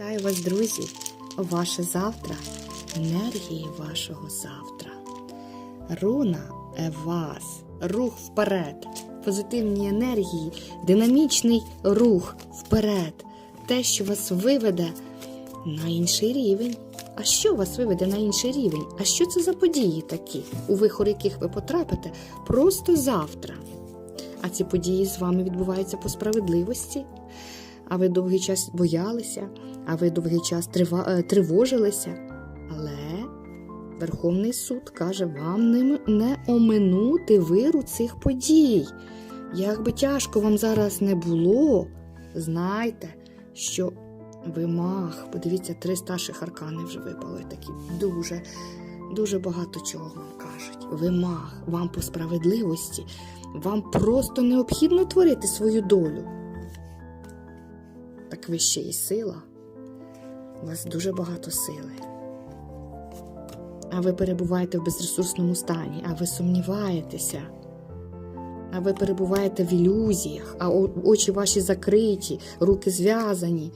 Вітаю вас, друзі! Ваше завтра, енергії вашого завтра. Руна Евас, рух вперед, позитивні енергії, динамічний рух вперед. Те, що вас виведе на інший рівень. А що вас виведе на інший рівень? А що це за події такі, у вихор яких ви потрапите просто завтра? А ці події з вами відбуваються по справедливості. А ви довгий час боялися, а ви довгий час е, тривожилися. Але Верховний суд каже, вам не, оминути виру цих подій. Як би тяжко вам зараз не було, знайте, що ви маг. Подивіться, три старших аркани вже випали такі дуже, дуже багато чого вам кажуть. Ви маг, вам по справедливості, вам просто необхідно творити свою долю. Так ви ще й сила. У вас дуже багато сили. А ви перебуваєте в безресурсному стані, а ви сумніваєтеся. А ви перебуваєте в ілюзіях, а очі ваші закриті, руки зв'язані.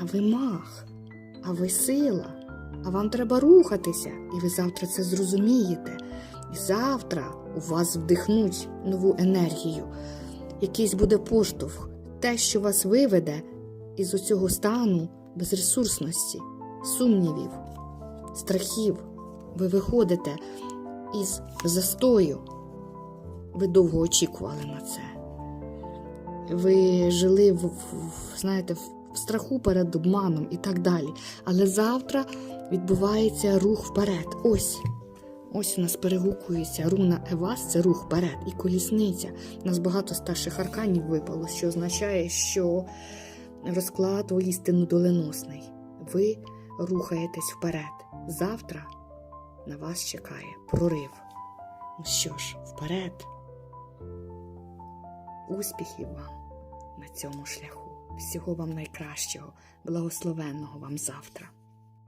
А ви мах, а ви сила, а вам треба рухатися, і ви завтра це зрозумієте. І завтра у вас вдихнуть нову енергію, якийсь буде поштовх, те, що вас виведе із оцього стану безресурсності, сумнівів, страхів. Ви виходите із застою. Ви довго очікували на це. Ви жили в, знаєте, в страху перед обманом і так далі. Але завтра відбувається рух вперед. Ось. Ось у нас перегукується руна Евас, це рух вперед і колісниця. У нас багато старших арканів випало, що означає, що розклад воістину доленосний. Ви рухаєтесь вперед. Завтра на вас чекає прорив. Ну що ж, вперед. Успіхів вам на цьому шляху. Всього вам найкращого, благословенного вам завтра.